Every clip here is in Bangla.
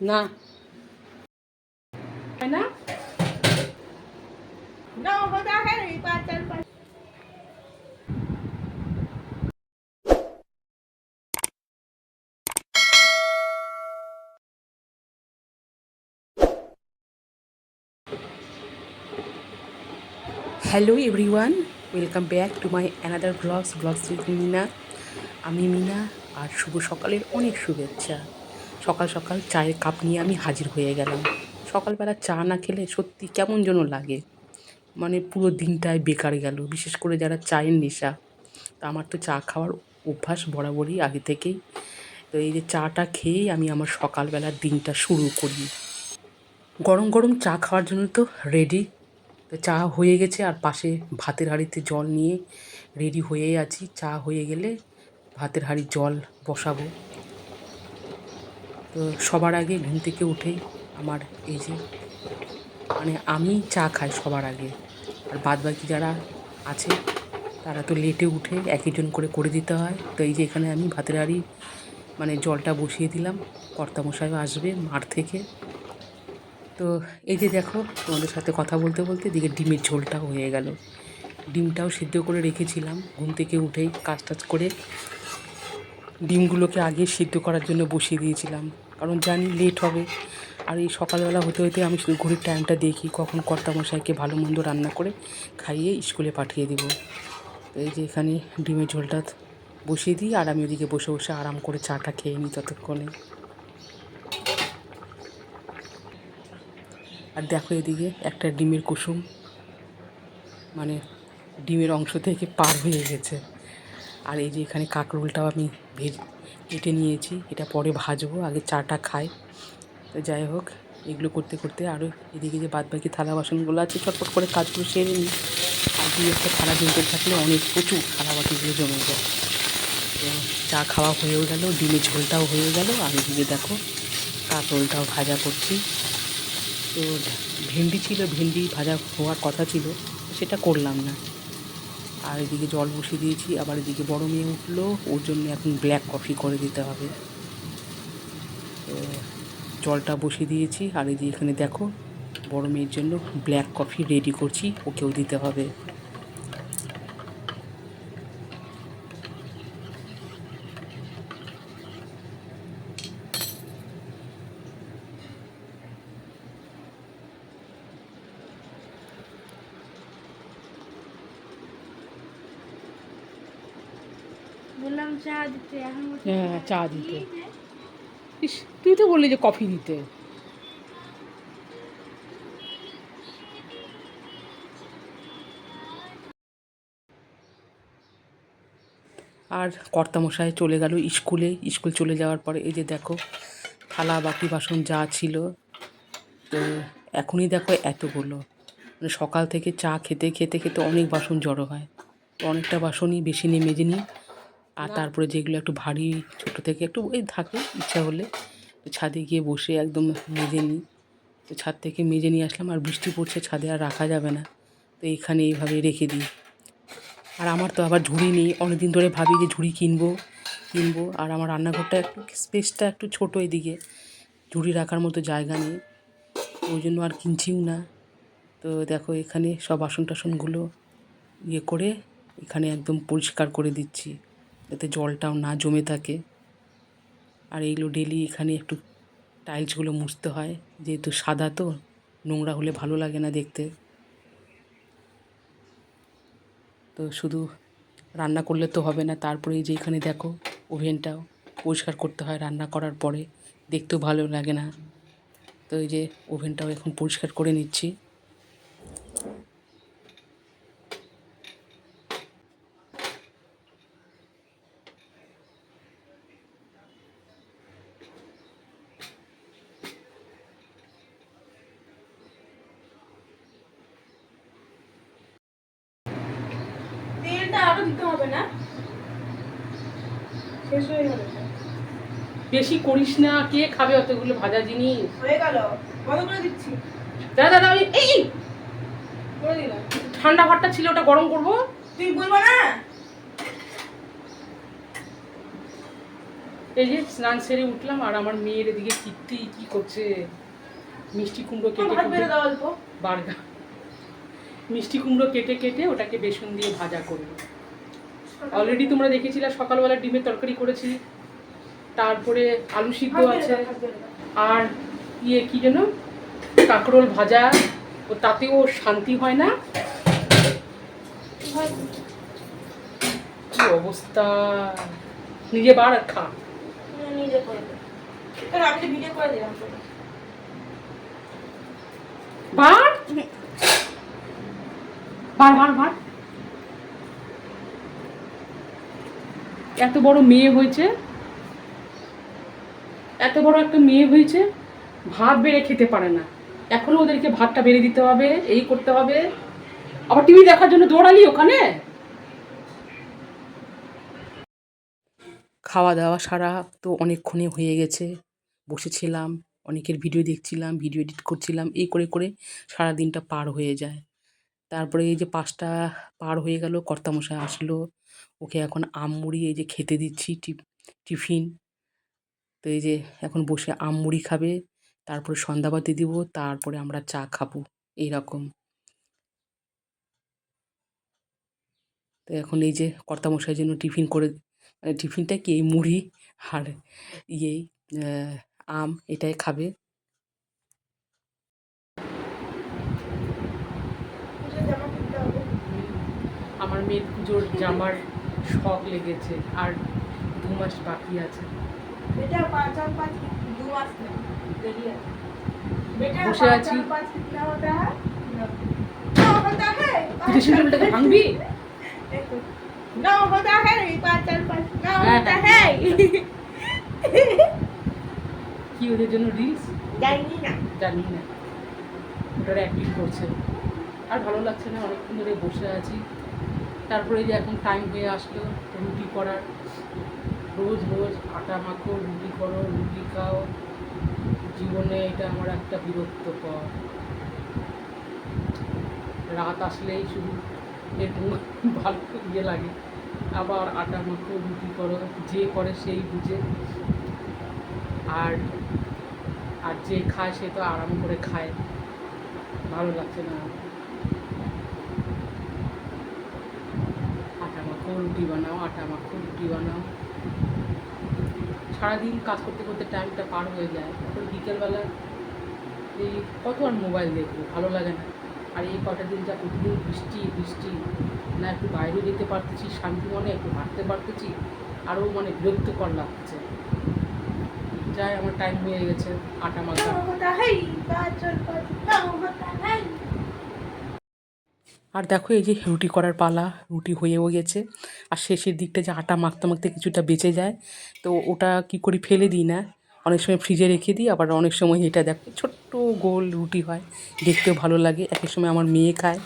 না। Hello everyone welcome back to my another blogs blogs with Meena আমি মিনা আর শুভ সকালের অনেক শুভেচ্ছা। সকাল সকাল চায়ের কাপ নিয়ে আমি হাজির হয়ে গেলাম। সকালবেলা চা না খেলে সত্যি কেমন যেন লাগে। মানে পুরো দিনটাই বেকার গেল, বিশেষ করে যারা চায়ের নেশা। তা আমার তো চা খাওয়ার অভ্যাস বরাবরই আগে থেকেই। তো এই যে চাটা খেয়েই আমি আমার সকালবেলার দিনটা শুরু করি। গরম গরম চা খাওয়ার জন্য তো রেডি তো চা হয়ে গেছে আর পাশে ভাতের হাঁড়িতে জল নিয়ে রেডি হয়েই আছি। চা হয়ে গেলে ভাতের হাঁড়ির জল বসাবো। সবার আগে ঘুম থেকে উঠেই আমার এই যে মানে আমি চা খাই সবার আগে। আর বাদ বাকি যারা আছে, তারা তো লেটে উঠে একজন করে করে দিতে হয়। তো এই যে এখানে আমি ভাতের হাঁড়ি মানে জলটা বসিয়ে দিলাম। কর্তামশাইও আসবে মাঠ থেকে। তো এই যে দেখো, তোমাদের সাথে কথা বলতে বলতে এদিকে ডিমের ঝোলটাও হয়ে গেল। ডিমটাও সিদ্ধ করে রেখেছিলাম, ঘুম থেকে উঠেই কাজ টাজ করে ডিমগুলোকে আগে সিদ্ধ করার জন্য বসিয়ে দিয়েছিলাম। কারণ জানি লেট হবে। আর এই সকালবেলা হতে হতে আমি শুধু ঘড়ির টাইমটা দেখি, কখন কর্তামশাইকে ভালো মন্দ রান্না করে খাইয়ে স্কুলে পাঠিয়ে দিব। এই যে এখানে ডিমের ঝোলটা বসিয়ে দিই, আর আমি ওদিকে বসে বসে আরাম করে চাটা খেয়ে নিই ততক্ষণে। আর দেখো এদিকে একটা ডিমের কুসুম মানে ডিমের অংশ থেকে পার হয়ে গেছে। আর এই যে এখানে কাঁকরোলটাও আমি ভেজ কেটে নিয়েছি, এটা পরে ভাজবো, আগে চাটা খাই। তো যাই হোক, এগুলো করতে করতে আরও এদিকে যে বাদ বাকি থালা বাসনগুলো আছে চটপট করে কাজগুলো সেরে নিই। আর দুই একটা থালা জমতে থাকলে অনেক প্রচুর থালা বাটিগুলো জমে যায়। তো চা খাওয়া হয়েও গেল, ডিমের ঝোলটাও হয়ে গেল, আর এদিকে দেখো কাঁকরোলটাও ভাজা করছি। তো ভেন্ডি ছিল, ভেন্ডি ভাজা হওয়ার কথা ছিল, সেটা করলাম না। আর এদিকে জল বসিয়ে দিয়েছি, আবার এদিকে বড় মেয়ে উঠল। ওর জন্য এখন ব্ল্যাক কফি করে দিতে হবে। জলটা বসিয়ে দিয়েছি, আর এই যে এখানে দেখো, বড় মেয়ের জন্য ব্ল্যাক কফি রেডি করছি, ওকেও দিতে হবে। বললাম চা দিতে। এখন হ্যাঁ চা দিতে। ইস তুই তো বললি যে কফি দিতে। আর কর্তামশাই চলে গেল স্কুলে। স্কুল চলে যাওয়ার পরে এই যে দেখো থালা বাটি বাসন যা ছিল তো এখনই দেখো এতগুলো। মানে সকাল থেকে চা খেতে খেতে খেতে অনেক বাসন জড়ো হয়। তো অনেকটা বাসনই বেশি নিয়ে মেজে নিই আর তারপরে যেগুলো একটু ভারী ছোটো থেকে একটু ওই থাকে ইচ্ছা হলে। তো ছাদে গিয়ে বসে একদম মেজে নিই। তো ছাদ থেকে মেজে নিয়ে আসলাম আর বৃষ্টি পড়ছে ছাদে আর রাখা যাবে না। তো এইখানে এইভাবে রেখে দিই। আর আমার তো আবার ঝুড়ি নেই। অনেক দিন ধরে ভাবি যে ঝুড়ি কিনবো কিনবো। আর আমার রান্নাঘরটা একটু স্পেসটা একটু ছোটো এদিকে। ঝুড়ি রাখার মতো জায়গা নেই। ওই জন্য আর কিনছিও না। তো দেখো এখানে সব বাসন টাসনগুলো ইয়ে করে এখানে একদম পরিষ্কার করে দিচ্ছি। যাতে জলটাও না জমে থাকে। আর এইগুলো ডেলি এখানে একটু টাইলসগুলো মুছতে হয়। যেহেতু সাদা তো, নোংরা হলে ভালো লাগে না দেখতে। তো শুধু রান্না করলে তো হবে না, তারপরে যে এখানে দেখো ওভেনটাও পরিষ্কার করতে হয় রান্না করার পরে। দেখতেও ভালো লাগে না। তো এই যে ওভেনটাও এখন পরিষ্কার করে নিচ্ছি তেলটা আরও দিতে হবে না। শেষ হয়ে গেল। বেশি করিস না কে খাবে অতগুলো ভাজা জিনিস? হয়ে গেল। কত করে দিচ্ছি। দাদা দাদা এই এই, করে দিলাম। ঠান্ডা ভাতটা ছিল ওটা গরম করব। তুই বলব না? এই যে স্নান সেরে উঠলাম আর আমার মেয়ের এদিকে কীর্তি কি করছে? মিষ্টি কুমড়ো কেটে ভাত দাও অল্প। বার্গা। মিষ্টি কুমড়ো কেটে কেটে ওটাকে বেসন দিয়ে ভাজা করব। অলরেডি তোমরা দেখেছিলে সকালবেলা ডিমের তরকারি করেছি তারপরে আলু সিদ্ধ আছে। আর ইয়ে কি যেন কাঁকরোল ভাজা ও তাতেও শান্তি হয় না। কি অবস্থা? নিজে বার আর খা। বার? বার বার বার। এত বড় মেয়ে হয়েছে, এত বড় একটা মেয়ে হয়েছে, ভাত বেড়ে খেতে পারে না। এখনও ওদেরকে ভাতটা বেড়ে দিতে হবে, এই করতে হবে। আবার টিভি দেখার জন্য দৌড়ালি ওখানে? খাওয়া দাওয়া সারা তো অনেকক্ষণে হয়ে গেছে। বসেছিলাম, অনেকের ভিডিও দেখছিলাম, ভিডিও এডিট করছিলাম, এই করে করে সারা দিনটা পার হয়ে যায়। তারপরে এই যে পাঁচটা পার হয়ে গেল, কর্তামশাই আসলো। ওকে এখন আম মুড়ি, এই যে খেতে দিচ্ছি টিফিন। তো এই যে এখন বসে আম মুড়ি খাবে, তারপরে সন্ধ্যাবাতি দিব, তারপরে আমরা চা খাব, এইরকম। তো এখন এই যে কর্তামশাইয়ের জন্য টিফিন করে মানে টিফিনটা কি এই মুড়ি আর ইয়েই আম এটাই খাবে পুজোর জামা কিনতে হবে। আমার মেয়ের পুজোর জামার শখ লেগেছে আর দু মাস বাকি আছে। বসে আছি। ত্রিশুলটাকে ভাঙবি? না না হ্যাঁ, হ্যাঁ।, হ্যাঁ কি ওদের জন্য রিলস জানি না। জানি না। ওটারা অ্যাক্টিভ করছে। আর ভালো লাগছে না অনেকক্ষণ ধরে বসে আছি। তারপরে যে এখন টাইম হয়ে আসলো, রুটি করার। রোজ রোজ আটা মাখো, রুটি করো, রুটি খাও। জীবনে এটা আমার একটা বিরক্তকর। রাত আসলেই শুধু একটু ভালো ইয়ে লাগে। আবার আটা মাখো, রুটি করো, যে করে সেই বুঝে। আর আর যে খায় সে তো আরাম করে খায়। ভালো লাগছে না আমার। আটা মাখো রুটি বানাও আটা মাখো রুটি বানাও সারাদিন কাজ করতে করতে টাইমটা পার হয়ে যায় তারপর বিকেলবেলা এই কত আর মোবাইল দেখব ভালো লাগে না আর এই কটা দিন যা প্রতিদিন বৃষ্টি বৃষ্টি না একটু বাইরে যেতে পারতেছি শান্তি মনে একটু হাঁটতে পারতেছি আরও মানে বিরক্তকর লাগছে যাই আমার টাইম হয়ে গেছে আটা মাখা আর দেখো এই যে রুটি করার পালা, রুটি হয়েও গেছে। আর শেষের দিকটা যে আটা মাখতে মাখতে কিছুটা বেঁচে যায়, তো ওটা কি করি ফেলে দিই না? অনেক সময় ফ্রিজে রেখে দিই, আবার অনেক সময় এটা দেখো ছোট্ট গোল রুটি হয়, দেখতেও ভালো লাগে। একের সময় আমার মেয়ে খায়,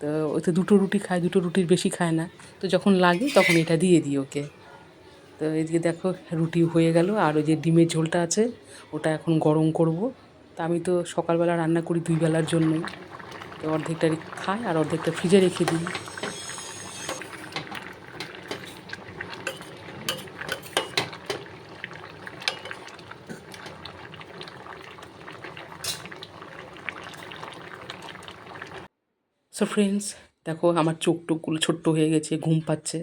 তো ওই তো দুটো রুটি খায়, দুটো রুটির বেশি খায় না। তো যখন লাগে তখন এটা দিয়ে দিই ওকে। তো এদিকে দেখো রুটি হয়ে গেল, আর ওই যে ডিমের ঝোলটা আছে, ওটা এখন গরম করব। তা আমি তো সকালবেলা রান্না করি দুই বেলার জন্যই। তো অর্ধেকটা খাই আর অর্ধেকটা ফ্রিজে রেখে দিই। সো ফ্রেন্ডস দেখো আমার চোখ টোকগুলো ছোট্ট হয়ে গেছে, ঘুম পাচ্ছে।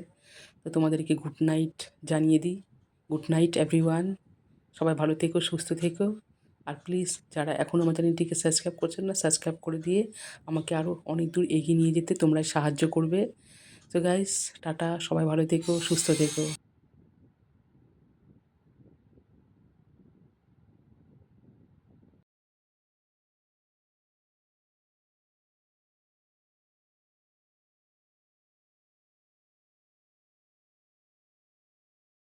তো তোমাদেরকে গুড নাইট জানিয়ে দিই। গুড নাইট এভরিওয়ান সবাই ভালো থেকো, সুস্থ থেকো। আর প্লিজ যারা এখনও আমার চ্যানেলটিকে সাবস্ক্রাইব করছেন না সাবস্ক্রাইব করে দিয়ে আমাকে আরও অনেক দূর এগিয়ে নিয়ে যেতে তোমরা সাহায্য করবে। তো গাইস টাটা, সবাই ভালো থেকো, সুস্থ থেকো।